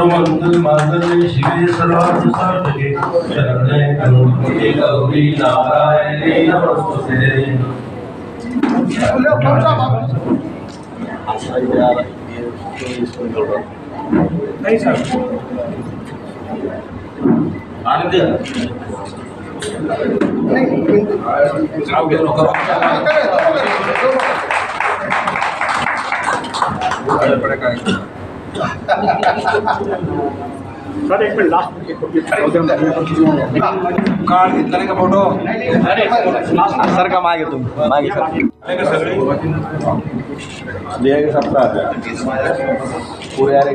सर्वमंगल मंगल शिव सर्वार्थ साधके शरण्ये गणपते गौरी नारायणे नमस्ते नहीं सर। आनंद नहीं आओ एक मिनिट लास्ट कार्ड घेतला नाही का फोटो सर का मागे तुम मागे सर। दिया के सप्ताह पूरे आ रहे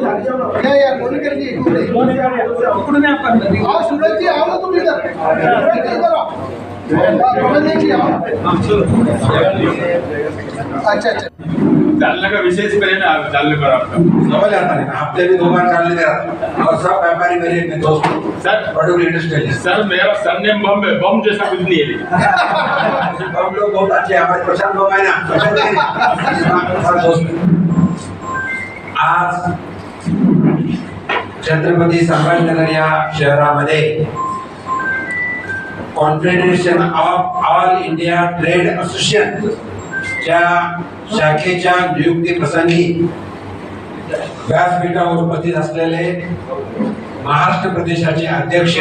मंडळे अच्छा अच्छा जालना का विशेष करें ना जालने पर आपका समझ आता है हफ्ते में दो बार डालने रहा और सब व्यापारी मेरे अपने दोस्त सर. बड़े इंडस्ट्रियलिस्ट सर मेरा सरनेम बम है. बम जैसा कुछ नहीं है. हम लोग बहुत अच्छे हैं हमारे प्रशांत बाबा है ना? प्रशांत है। दोस्त। हैं। आज छत्रपती संभाजीनगर या शहरामध्ये confederation of all India trade association च्या शाखेच्या नियुक्ती प्रसंगी व्यासपीठावर उपस्थित असलेले महाराष्ट्र प्रदेशाचे अध्यक्ष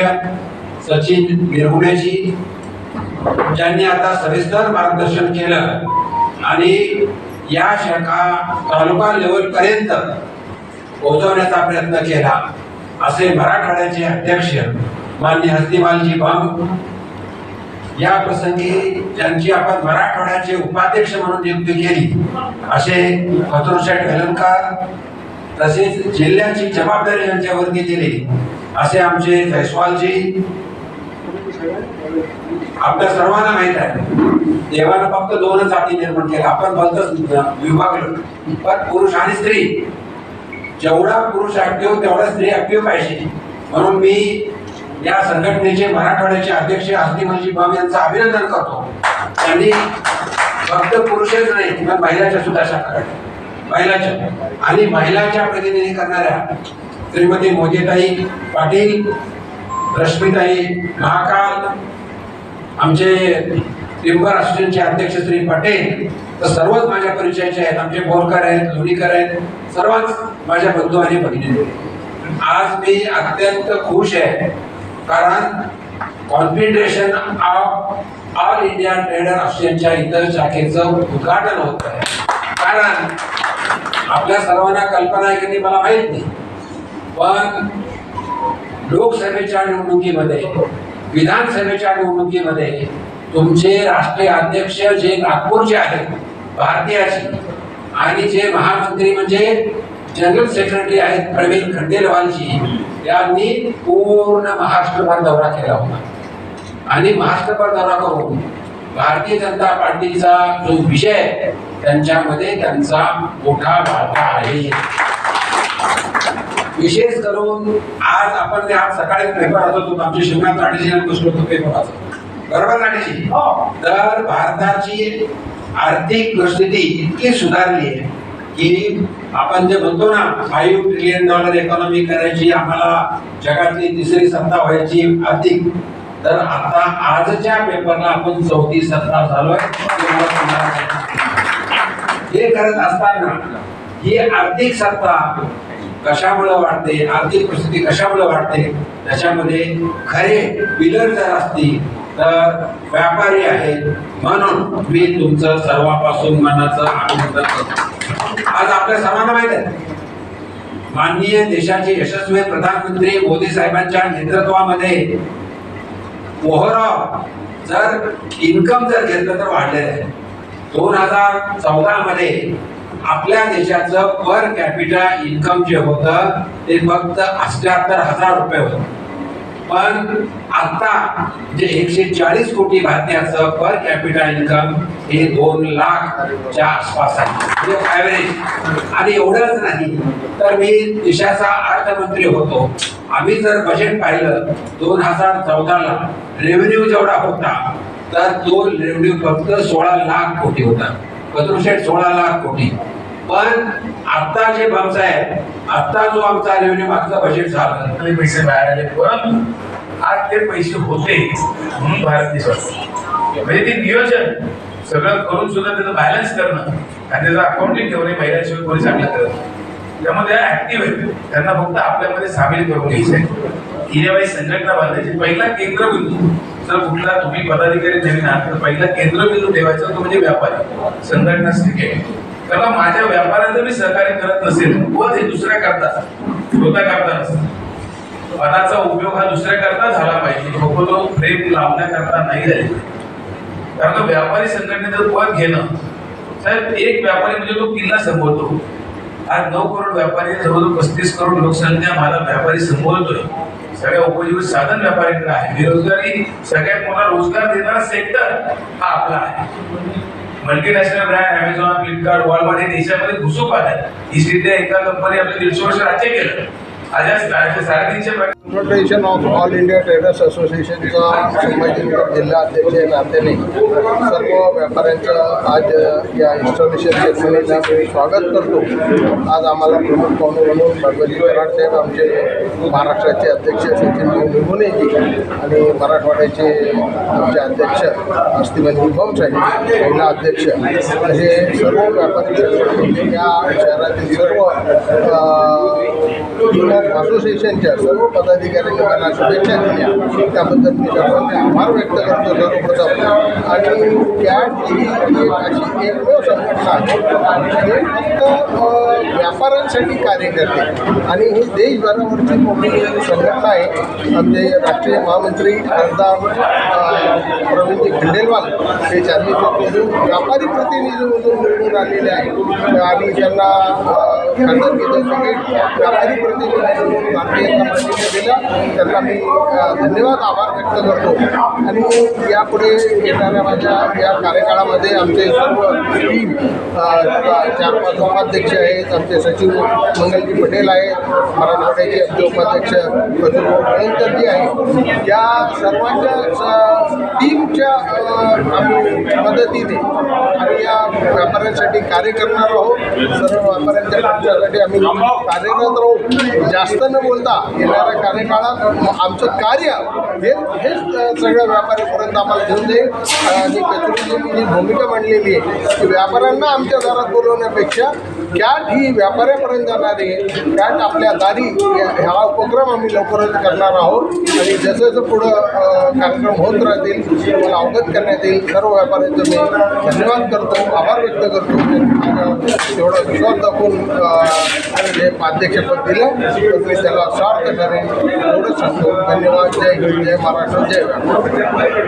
सचिन निर्गुणेजी ज्यांनी आता सविस्तर मार्गदर्शन केलं आणि या शाखा तालुका लेवल पर्यंत पोहोचवण्याचा प्रयत्न केला. असे मराठवाड्याचे अध्यक्ष मान्य हस्तिमालजी बांब या प्रसंगी ज्यांची आपण मराठवाड्याचे उपाध्यक्ष म्हणून नियुक्ती केली. असे मथुरशेठ वेलणकर तसेच जिल्ह्याची जबाबदारी यांच्यावरती दिली. असे आमचे जयस्वालजी. आपल्या सर्वांना माहीत आहे. देवानं फक्त दोनच जाती निर्माण केल्या. आपण बोलतच विभागलो पण पुरुष आणि स्त्री. जेवढा पुरुष ऍक्टिव्ह तेवढा स्त्री ऍक्टिव्ह पाहिजे. म्हणून मी या संघटनेचे मराठवाड्याचे अध्यक्ष हस्तिमलजी बाब यांचं अभिनंदन करतो. त्यांनी फक्त पुरुषच नाही किंवा महिलाच्या सुद्धा शाखा महिलाच्या. आणि महिलाच्या प्रतिनिधी करणाऱ्या श्रीमती मोजेताई पाटील रश्मीताई महाकाल आमचे टिंबर असोसिएशनचे अध्यक्ष श्री पटेल तर सर्वच माझ्या परिचयाचे आहेत. आमचे बोरकर आहेत लोणीकर आहेत. सर्वच माझ्या बंधू आणि भगिनी आज मी अत्यंत खुश आहे. कारण confederation of all India trader असोसिएशनच्या इतर शाखेचं उद्घाटन होत आहे. कारण आपल्या सर्वांना कल्पना आहे की नाही मला माहीत नाही. पण लोकसभेच्या निवडणुकीमध्ये विधानसभेच्या निवडणुकीमध्ये तुमचे राष्ट्रीय अध्यक्ष जे नागपूरचे आहेत भारतीयाचे आणि जे महामंत्री म्हणजे जनरल सेक्रेटरी आहेत प्रवीण खंडेलवालजी त्यांनी पूर्ण महाराष्ट्रभर दौरा केला होता. आणि महाराष्ट्रभर दौरा करून भारतीय जनता पार्टीचा जो विषय त्यांच्यामध्ये त्यांचा मोठा वाटा आहे. विशेष करून आज आपण आज सकाळी पेपर वाचत होतो आमचे शिवनाथ बसलो होतो पेपर वाचत. बरोबर लाटेजी तर भारताची आर्थिक परिस्थिती इतकी सुधारली आहे की आपण जे म्हणतो ना फाईव्ह ट्रिलियन डॉलर इकॉनॉमी करायची आम्हाला जगातली तिसरी सत्ता व्हायची आर्थिक. तर आता आजच्या पेपरला आपण चौथी सत्ता झालोय हे. हे करत असताना ही आर्थिक सत्ता कशामुळे वाढते आर्थिक परिस्थिती कशामुळे वाढते त्याच्यामध्ये खरे पिलर जर असतील तर व्यापारी आहेत. म्हणून मी तुमचं सर्वापासून मनाचं अभिनंदन करतो. आज आपल्या सर्वांना माहीत आहे. माननीय देशाचे यशस्वी प्रधानमंत्री मोदी साहेबांच्या नेतृत्वामध्ये ओव्हरऑल जर इन्कम जर घेतलं तर वाढलेलं आहे. दोन हजार चौदा मध्ये आपल्या देशाचं पर कॅपिटल इन्कम जे होतं ते फक्त अठ्याहत्तर हजार रुपये होतं. पण आता जे एकशे चाळीस कोटी भारतीयांचं पर कॅपिटल इन्कम हे दोन लाखच्या आसपास आहे. म्हणजे ॲव्हरेज आणि एवढंच नाही तर मी देशाचा अर्थमंत्री होतो. आम्ही जर बजेट पाहिलं दोन हजार चौदाला रेव्हेन्यू जेवढा होता तर तो रेव्हेन्यू फक्त सोळा लाख कोटी होता. कदरुशेठ सोळा लाख कोटी. पण आता जे बाबसाहेब आता जो आमचा रेव्हेन्यू मागचा बजेट झाला तरी पैसे बाहेर आले. परंतु आज ते पैसे होते म्हणून भारत देश म्हणजे ते नियोजन सगळं करून सुद्धा त्याचं बॅलन्स करणं आणि त्याचं अकाउंटिंग ठेवणे महिलांशिवाय कोणी चांगलं करत त्यामुळे त्या ऍक्टिव्ह आहेत. त्यांना फक्त आपल्यामध्ये सामील करून घ्यायचं आहे. हिरेबाई संघटना बांधायची. पहिला केंद्रबिंदू. जर कुठला तुम्ही पदाधिकारी नवीन आहात तर पहिला केंद्रबिंदू ठेवायचा तो म्हणजे व्यापारी. संघटना स्थिती आहे त्याला माझ्या व्यापाऱ्याचं मी सहकार्य करत नसेल व हे दुसऱ्या करता? स्वतः करता नसेल? पदाचा उपयोग हा दुसऱ्या करता झाला पाहिजे. फक्त तो फ्रेम लावण्याकरता नाही झाले कारण तो व्यापारी संघटनेचं पद घेणं साहेब एक व्यापारी म्हणजे तो किल्ला संबोधतो आज नऊ करोड व्यापारी जवळजवळ पस्तीस करोड लोकसंख्या मला व्यापारी संबोधतोय. सगळ्या उपजीवित साधन व्यापाऱ्यांकडे आहे. बेरोजगारी सगळ्यात मोठा रोजगार देणारा सेक्टर हा आपला आहे. Multinational brand Amazon Flipkart Walmart हे देशामध्ये घुसून आहे ईस्ट इंडिया एका कंपनी आपलं दीडशे वर्ष राज्य केलं. आज federation of all India traders असोसिएशनचा Sambhajinagar जिल्हा अध्यक्ष नात्याने सर्व व्यापाऱ्यांचं आज या इन्स्टॉलेशन सेरेमनीला मी स्वागत करतो. आज आम्हाला प्रमुख पाहुणे म्हणून भगवती कराड साहेब आमचे महाराष्ट्राचे अध्यक्ष सचिन निघुनेजी आणि मराठवाड्याचे आमचे अध्यक्ष अस्थिमंत्री भाऊ साहेब महिला अध्यक्ष हे सर्व व्यापारी या शहरातील सर्व असोसिएशनच्या सर्व पदाधिकाऱ्यांनी मला शुभेच्छा दिल्या त्याबद्दल मी सर्वांचे आभार व्यक्त करतो सर्वप्रथम आणि कॅट ही एक अशी एकमेव संघटना आहे. हे फक्त व्यापाऱ्यांसाठी कार्य करते. आणि ही देशभरावरची मोठी संघटना आहे. आमचे राष्ट्रीय महामंत्री खासदार प्रवीण प्रवीणजी खंडेलवाल हे त्यांनी व्यापारी प्रतिनिधी म्हणून निवडून आलेले आहे आणि त्यांना अ, व्यापारी प्रतिनिधी भारतीय जनता पार्टीने दिलं त्यांना मी धन्यवाद आभार व्यक्त करतो. आणि यापुढे येणाऱ्या माझ्या या कार्यकाळामध्ये आमचे सर्व टीम चार पाच उपाध्यक्ष आहेत आमचे सचिव मंगलजी पटेल आहेत मराठवाड्याचे आमचे उपाध्यक्ष कचूरभाऊ भयंकरजी आहेत. या सर्वांच्या टीमच्या अ, आम्ही मदतीने आणि या व्यापाऱ्यांसाठी कार्य करणार आहोत. सर्व व्यापाऱ्यांच्या पक्षासाठी आम्ही कार्यरत राहू. जास्त न बोलता येणाऱ्या कार्यकाळात आमचं कार्य हे हेच सगळ्या व्यापाऱ्यापर्यंत आम्हाला घेऊन जाईल आणि त्याच्यामध्ये जी भूमिका मांडलेली आहे की व्यापाऱ्यांना आमच्या दारात बोलवण्यापेक्षा कॅट ही व्यापाऱ्यापर्यंत जाणार आहे कॅट आपल्या दारी हा उपक्रम आम्ही लवकरच करणार आहोत. आणि जसं जसं पुढं कार्यक्रम होत राहतील मला अवगत करण्यात येईल. सर्व व्यापाऱ्यांचं मी धन्यवाद करतो आभार व्यक्त करतो. आणि तेवढा विश्वास दाखवून जे अध्यक्षपद दिलं तर मी त्याला स्वार्थ करेन एवढंच सांगतो. धन्यवाद. जय हिंद जय महाराष्ट्र जय व्यापार